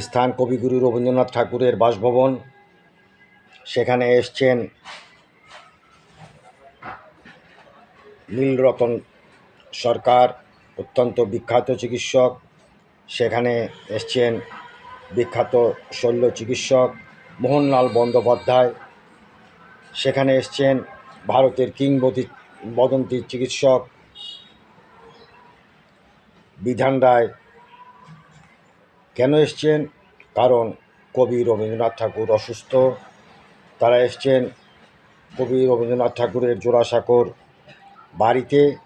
স্থান কবিগুরু রবীন্দ্রনাথ ঠাকুরের বাসভবন। সেখানে এসছেন নীলরতন সরকার, অত্যন্ত বিখ্যাত চিকিৎসক। সেখানে এসছেন বিখ্যাত শল্য চিকিৎসক মোহনলাল বন্দ্যোপাধ্যায়। সেখানে এসছেন ভারতের কিংবদী, বদন্তি চিকিৎসক বিধান রায়। কেন এসছেন? কবি রবীন্দ্রনাথ ঠাকুর অসুস্থ। তারা এসছেন কবি রবীন্দ্রনাথ ঠাকুরের জোড়াসাঁকোর বাড়িতে।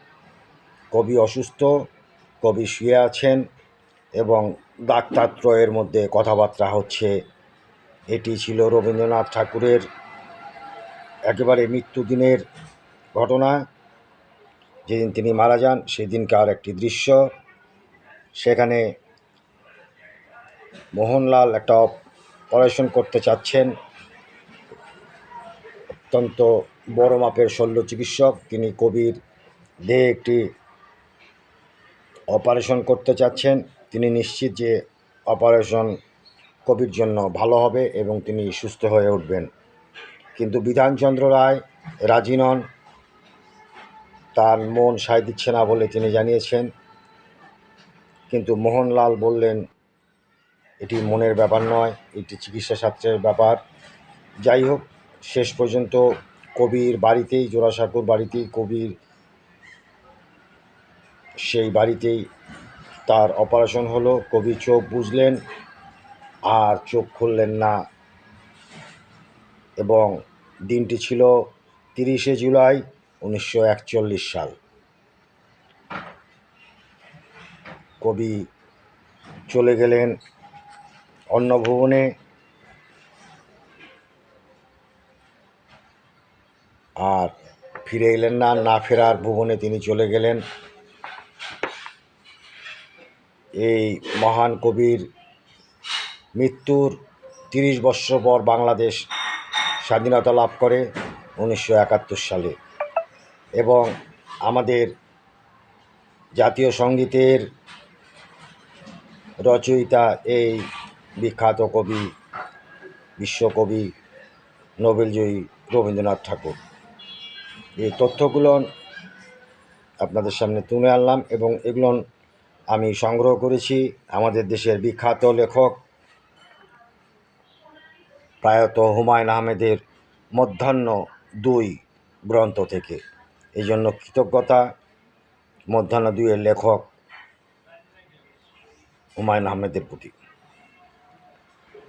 কবি অসুস্থ, কবি শুয়ে আছেন এবং ডাক্তারত্রয়ের মধ্যে কথাবার্তা হচ্ছে। এটি ছিল রবীন্দ্রনাথ ঠাকুরের একেবারে মৃত্যুদিনের ঘটনা। যেদিন তিনি মারা যান, সেদিনকার একটি দৃশ্য। সেখানে মোহনলাল একটা অপারেশন করতে চাচ্ছেন। অত্যন্ত বড় মাপের শল্য চিকিৎসক। তিনি কবির দেহে একটি অপারেশন করতে চাচ্ছেন। তিনি নিশ্চিত যে অপারেশন কবির জন্য ভালো হবে এবং তিনি সুস্থ হয়ে উঠবেন। কিন্তু বিধানচন্দ্র রায় রাজি নন। তার মন সায় দিচ্ছে না বলে তিনি জানিয়েছেন। কিন্তু মোহনলাল বললেন এটি মনের ব্যাপার নয়, এটি চিকিৎসা শাস্ত্রের ব্যাপার। যাই হোক, শেষ পর্যন্ত কবির বাড়িতেই, জোড়াসাঁকোর বাড়িতেই কবির সেই বাড়িতেই তার অপারেশন হলো। কবি চোখ বুঝলেন, আর চোখ খুললেন না। এবং দিনটি ছিল তিরিশে জুলাই উনিশশো একচল্লিশ সাল। কবি চলে গেলেন অন্য ভুবনে আর ফিরে এলেন না না ফেরার ভুবনে তিনি চলে গেলেন। এই মহান কবির মৃত্যুর তিরিশ বৎসর পর বাংলাদেশ স্বাধীনতা লাভ করে উনিশশো একাত্তর সালে এবং আমাদের জাতীয় সঙ্গীতের রচয়িতা এই বিখ্যাত কবি, বিশ্বকবি, নোবেলজয়ী রবীন্দ্রনাথ ঠাকুর। এই তথ্যগুলো আপনাদের সামনে তুলে আনলাম এবং এগুলো আমি সংগ্রহ করেছি আমাদের দেশের বিখ্যাত লেখক প্রায়ত হুমায়ুন আহমেদের মধ্যাহ্ন দুই গ্রন্থ থেকে। এই জন্য কৃতজ্ঞতা, মধ্যাহ্ন দুইয়ের লেখক হুমায়ুন আহমেদের প্রতি।